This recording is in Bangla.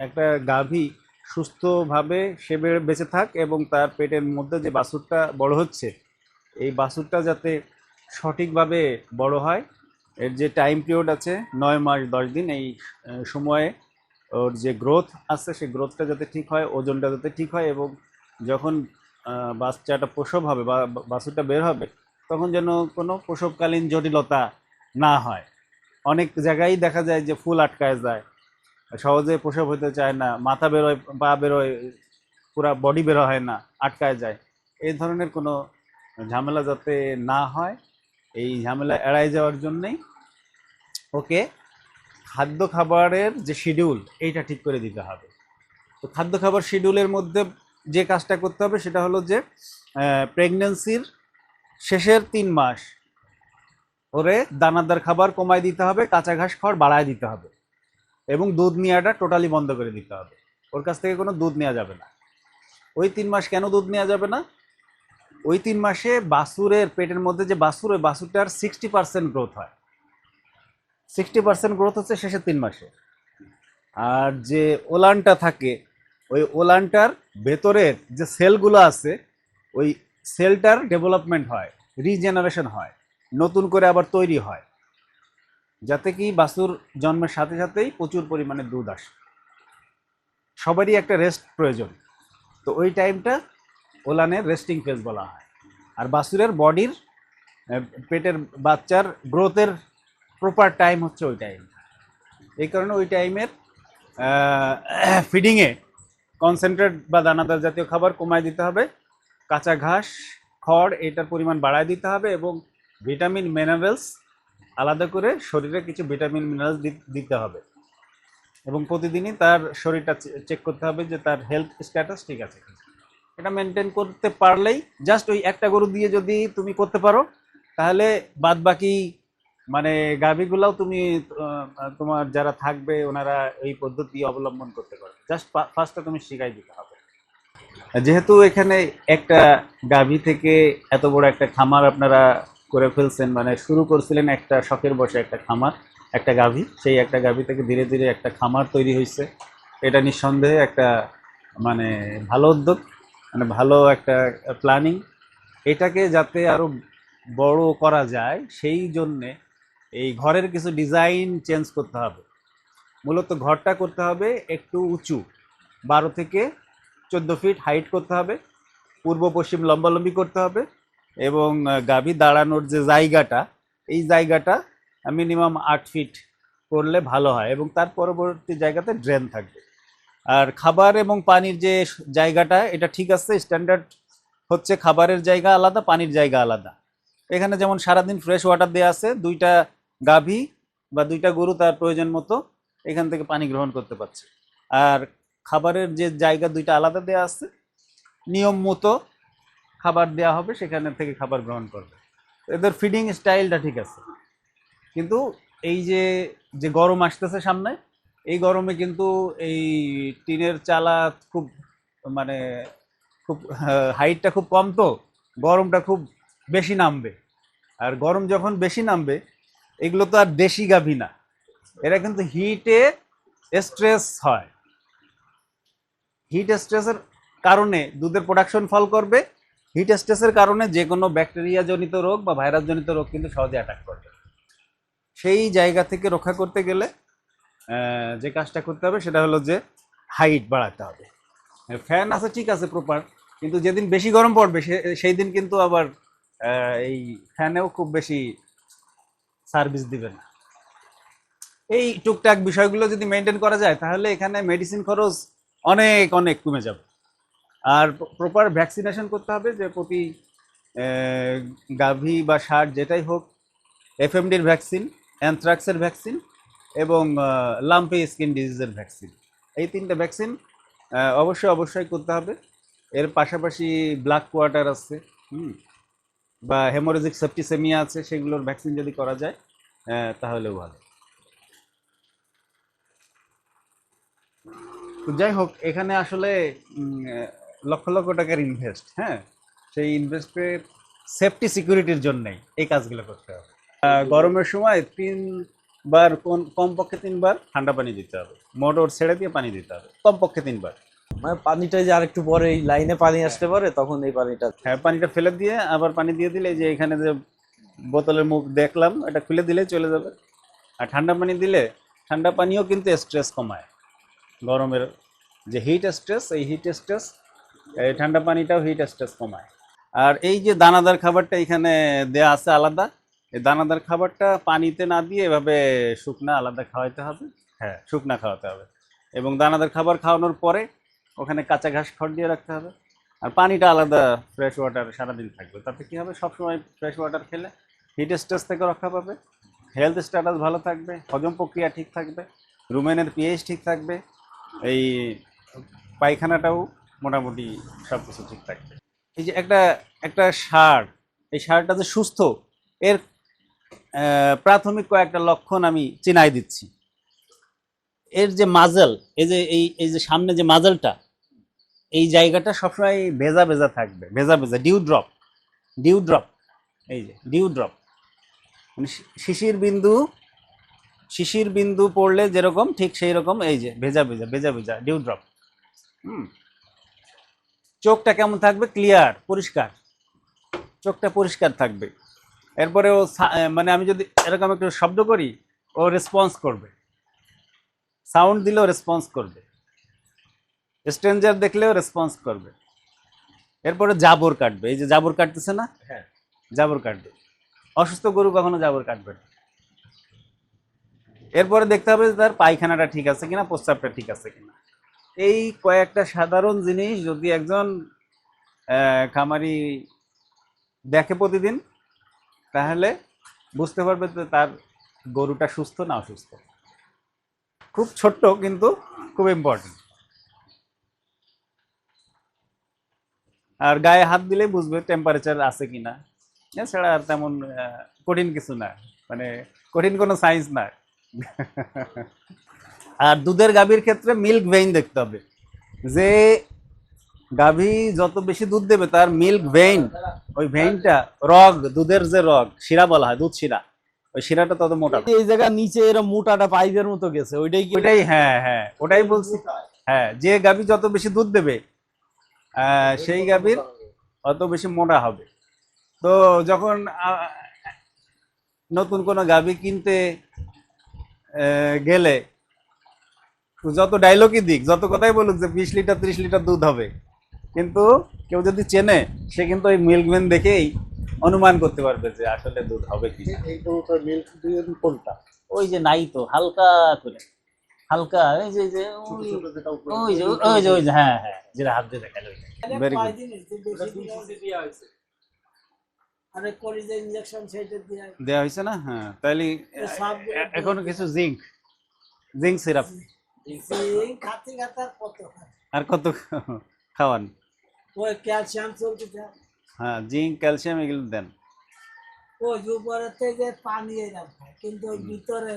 একটা গাভী সুস্থভাবে সে বেঁচে থাক এবং তার পেটের মধ্যে যে বাছুরটা বড় হচ্ছে, এই বাছুরটা যাতে সঠিকভাবে বড় হয়, এর যে টাইম পিরিয়ড আছে নয় মাস দশ দিন, এই সময়ে ওর যে গ্রোথ আছে সেই গ্রোথটা যাতে ঠিক হয়, ওজনটা যাতে ঠিক হয় এবং যখন বাচ্চাটা প্রসব হবে বা- বাছুরটা বের হবে, তখন যেন কোনো প্রসবকালীন জটিলতা না হয়। অনেক জায়গায় দেখা যায় যে ফুল আটকায় যায় সহজে প্রসব হতে চায় না, মাথা বেরোয়, পা বেরোয়, পুরা বডি বেরো হয় না, আটকায় যায়। এই ধরনের কোনো ঝামেলা যাতে না হয়, এই ঝামেলা এড়াই যাওয়ার জন্যেই ওকে খাদ্য খাবারের যে শিডিউল এইটা ঠিক করে দিতে হবে। তো খাদ্য খাবার শিডিউলের মধ্যে যে কাজটা করতে হবে, সেটা হলো যে প্রেগনেন্সির শেষের তিন মাস ওরে দানাদার খাবার কমায় দিতে হবে, কাঁচা ঘাস খাওয়ার বাড়ায় দিতে হবে। এবং দুধ নেওয়াটা টোটালি বন্ধ করে দিতে হবে। ওর কাছ থেকে কোনো দুধ নেওয়া যাবে না। ওই তিন মাস কেন দুধ নেওয়া যাবে না? ওই তিন মাসে বাসুরের পেটের মধ্যে যে বাসুর, ওই বাসুরটার সিক্সটি পার্সেন্ট গ্রোথ হয়। সিক্সটি পার্সেন্ট গ্রোথ হচ্ছে শেষের তিন মাসে। আর যে ওলানটা থাকে, ওই ওলানটার ভেতরের যে সেলগুলো আছে, ওই সেলটার ডেভেলপমেন্ট হয় রিজেনারেশন হয়, নতুন করে আবার তৈরি হয়। যাতে কি বাছুর জন্মের সাথে সাথেই প্রচুর পরিমাণে দুধ আসে। সবারই একটা রেস্ট প্রয়োজন। তো ওই টাইমটা ওলানের রেস্টিং ফেজ বলা হয়। আর বাছুরের বডির পেটের বাচ্চার গ্রোথের প্রপার টাইম হচ্ছে ওই টাইম এই কারণে ওই টাইমের ফিডিংয়ে কনসেন্ট্রেট বা দানাদার জাতীয় খাবার কমায় দিতে হবে। কাঁচা ঘাস, খড়, এটার পরিমাণ বাড়ায় দিতে হবে এবং ভিটামিন মিনারেলস আলাদা করে শরীরে কিছু ভিটামিন, মিনারেলস দিতে হবে। এবং প্রতিদিনই তার শরীরটা চেক করতে হবে যে তার হেলথ স্ট্যাটাস ঠিক আছে এটা মেনটেন করতে পারলেই জাস্ট ওই একটা গরু দিয়ে যদি তুমি করতে পারো, তাহলে বাদ বাকি মানে গাভীগুলাও তুমি তোমার যারা থাকবে ওনারা এই পদ্ধতি অবলম্বন করতে পারবে জাস্ট ফার্স্টটা তুমি শিখাই দিতে হবে। যেহেতু এখানে একটা গাভী থেকে এত বড় একটা খামার আপনারা করে ফেলছেন মানে শুরু করছিলেন একটা শখের বসে একটা খামার, একটা গাভী। সেই একটা গাভী থেকে ধীরে ধীরে একটা খামার তৈরি হয়েছে এটা নিঃসন্দেহে একটা মানে ভালো উদ্যোগ মানে ভালো একটা প্ল্যানিং এটাকে যাতে আরও বড় করা যায়, সেই জন্যে এই ঘরের কিছু ডিজাইন চেঞ্জ করতে হবে। মূলত ঘরটা করতে হবে একটু উঁচু, বারো থেকে চোদ্দ ফিট হাইট করতে হবে। পূর্ব পশ্চিম লম্বালম্বি করতে হবে। এবং গাভী দাঁড়ানোর যে জায়গাটা, এই জায়গাটা মিনিমাম আট ফিট করলে ভালো হয় এবং তার পরবর্তী জায়গাতে ড্রেন থাকবে। আর খাবার এবং পানির যে জায়গাটা, এটা ঠিক আছে স্ট্যান্ডার্ড হচ্ছে খাবারের জায়গা আলাদা, পানির জায়গা আলাদা। এখানে যেমন সারাদিন ফ্রেশ ওয়াটার দেওয়া আছে, দুইটা গাভী বা দুইটা গরু তার প্রয়োজন মতো এখান থেকে পানি গ্রহণ করতে পারছে। আর খাবারের যে জায়গা দুইটা আলাদা দেওয়া আছে, নিয়ম মতো খাবার দেওয়া হবে, সেখানে থেকে খাবার গ্রহণ করবে। এদের ফিডিং স্টাইলটা ঠিক আছে। কিন্তু এই যে যে গরম আসতেছে সামনে, এই গরমে কিন্তু এই টিনের চালা খুব মানে খুব হাইটটা খুব কম তো, গরমটা খুব বেশি নামবে। আর গরম যখন বেশি নামবে, এগুলো তো আর দেশি গাভী না। এরা কিন্তু হিটে স্ট্রেস হয়। হিট স্ট্রেসের কারণে দুধের প্রোডাকশন ফল করবে হিট স্ট্রেসের কারণে যে কোনো ব্যাকটেরিয়া জনিত রোগ বা ভাইরাস জনিত রোগ কিন্তু সহজে অ্যাটাক করবে সেই জায়গা থেকে রক্ষা করতে গেলে যে কাজটা করতে হবে সেটা হলো যে হাইট বাড়াতে হবে। ফ্যান আছে, ঠিক আছে প্রপার কিন্তু যেদিন বেশি গরম পড়বে সেই দিন কিন্তু আবার এই ফ্যানেও খুব বেশি সার্ভিস দিবে না। এই টুকটাক বিষয়গুলো যদি মেনটেন করা যায়, তাহলে এখানে মেডিসিন খরচ অনেক অনেক কমে যাবে। আর প্রপার ভ্যাকসিনেশন করতে হবে যে প্রতি গাভী বা ষাট যেটাই হোক এফএমডির ভ্যাকসিন অ্যানথ্রাক্সের ভ্যাকসিন এবং লাম্পি স্কিন ডিজিজের ভ্যাকসিন এই তিনটে ভ্যাকসিন অবশ্যই অবশ্যই করতে হবে। এর পাশাপাশি ব্ল্যাক কোয়ার্টার আছে, হুম, বা হেমোরেজিক সেপ্টিসেমিয়া আছে, সেগুলোর ভ্যাকসিন যদি করা যায় তাহলেও ভালো। যাই হোক, এখানে আসলে লক্ষ লক্ষ টাকার ইনভেস্ট হ্যাঁ? সেই ইনভেস্টের সেফটি সিকিউরিটির জন্যই এই কাজগুলো করতে হবে। গরমের সময় তিন বার কোন কমপক্ষে তিনবার ঠান্ডা পানি দিতে হবে। মোটর ছেড়ে দিয়ে পানি দিতে হবে কমপক্ষে তিনবার। মানে পানিটা যে আরেকটু পরে এই লাইনে পানি আসতে পারে তখন এই পানিটা হ্যাঁ পানিটা ফেলে দিয়ে আবার পানি দিয়ে দিলে যে এখানে যে বোতলের মুখ দেখলাম এটা খুলে দিলে চলে যাবে। আর ঠান্ডা পানি দিলে ঠান্ডা পানিও কিন্তু স্ট্রেস কমায়। গরমের যে হিট স্ট্রেস এই হিট স্ট্রেস এই ঠান্ডা পানিটাও হিট স্ট্রেস কমায়। আর এই যে দানাদার খাবারটা এখানে দেয়া আছে আলাদা এই দানাদার খাবারটা পানিতে না দিয়ে এভাবে শুকনা আলাদা খাওয়াইতে হবে। হ্যাঁ। শুকনা খাওয়াতে হবে। এবং দানাদার খাবার খাওয়ানোর পরে ওখানে কাঁচা ঘাস খড় দিয়ে রাখতে হবে। আর পানিটা আলাদা ফ্রেশ ওয়াটার সারাদিন থাকবে। তাতে কী হবে? সবসময় ফ্রেশ ওয়াটার খেলে হিট স্ট্রেস থেকে রক্ষা পাবে। হেলথ স্ট্যাটাস ভালো থাকবে। হজম প্রক্রিয়া ঠিক থাকবে। রুমেনের পিএইচ ঠিক থাকবে। এই পায়খানাটাও মোটামুটি সব কিছু ঠিক থাকবে এই যে একটা একটা সার, এই সারটা যে সুস্থ, এর প্রাথমিক কয়েকটা লক্ষণ আমি চিনাই দিচ্ছি। এর যে মাজেল, এই যে, এই এই যে সামনে যে মাজেলটা, এই জায়গাটা সবসময় ভেজা ভেজা থাকবে, ভেজা ভেজা ডিউ ড্রপ ডিউ ড্রপ এই যে ডিউ ড্রপ মানে শিশির বিন্দু শিশির বিন্দু পড়লে যেরকম, ঠিক সেই রকম, এই যে, ভেজা ভেজা ভেজা ভেজা ডিউ ড্রপ হুম। চোখটা কেমন থাকবে? ক্লিয়ার পরিষ্কার। চোখটা পরিষ্কার থাকবে। এরপরে ও মানে আমি যদি এরকম একটু শব্দ করি ও রেসপন্স করবে। সাউন্ড দিলেও রেসপন্স করবে। স্ট্রেঞ্জার দেখলেও রেসপন্স করবে। এরপরে জাবর কাটবে। এই যে জাবর কাটতেছে না? হ্যাঁ। জাবর কাটবে। অসুস্থ গরু কখনো জাবর কাটবে না। এরপরে দেখতে হবে যে তার পায়খানাটা ঠিক আছে কিনা প্রস্তাবটা ঠিক আছে কিনা। এই কয়েকটা সাধারণ জিনিস যদি একজন খামারি দেখে প্রতিদিন, তাহলে বুঝতে পারবে যে তার গরুটা সুস্থ না অসুস্থ। খুব ছোট্ট, কিন্তু খুব ইম্পর্টেন্ট আর গায়ে হাত দিলে বুঝবে টেম্পারেচার আছে কিনা। এছাড়া আর তেমন কঠিন কিছু না। মানে কঠিন কোনো সায়েন্স না আর দুধের গাভীর ক্ষেত্রে মিল্ক ভেইন দেখতে হবে। যে গাভী যত বেশি দুধ দেবে তার মিল্ক ভেইন ওই ভেইনটা রগ দুধের যে রগ শিরা বলা হয় দুধ শিরা ওই শিরাটা তত মোটা এই জায়গা নিচে এরকম মোটাটা পাইপের মতো গেছে ওইটাই কি ওইটাই হ্যাঁ হ্যাঁ ওটাই বলছি। হ্যাঁ যে গাভী যত বেশি দুধ দেবে সেই গাভীর অত বেশি মোটা হবে। তো যখন নতুন কোনো গাভী কিনতে গেলে যত ডায়লগই দিক যত কথাই বলুক যে বিশ লিটার ত্রিশ লিটার দুধ হবে। কিন্তু কেউ যদি চেনে সে কিন্তু ওই মিল্কম্যান দেখেই অনুমান করতে পারবে যে আসলে দুধ হবে কি এই গরুটার মিল্ক দিয়ে কোনটা? ওই যে নাই তো হালকা করে। হালকা ওই যে যে ওই- যে ওই যে ওই যে হ্যাঁ হ্যাঁ যেটা হাত দিয়ে দেখাল ভেরি গুড আরে কলিজা ইনজেকশন সেটা দিয়ে দেওয়া হয়েছে না? হ্যাঁ এ- এখনও কিছু জিঙ্ক জিঙ্ক সিরাপ আর কত আর কত খাওয়ান ওই ক্যালসিয়াম চলতে হ্যাঁ জিঙ্ক ক্যালসিয়াম এগুলো দেন ওই উপরেতে যে পানি এরকম কিন্তু ওই ভিতরে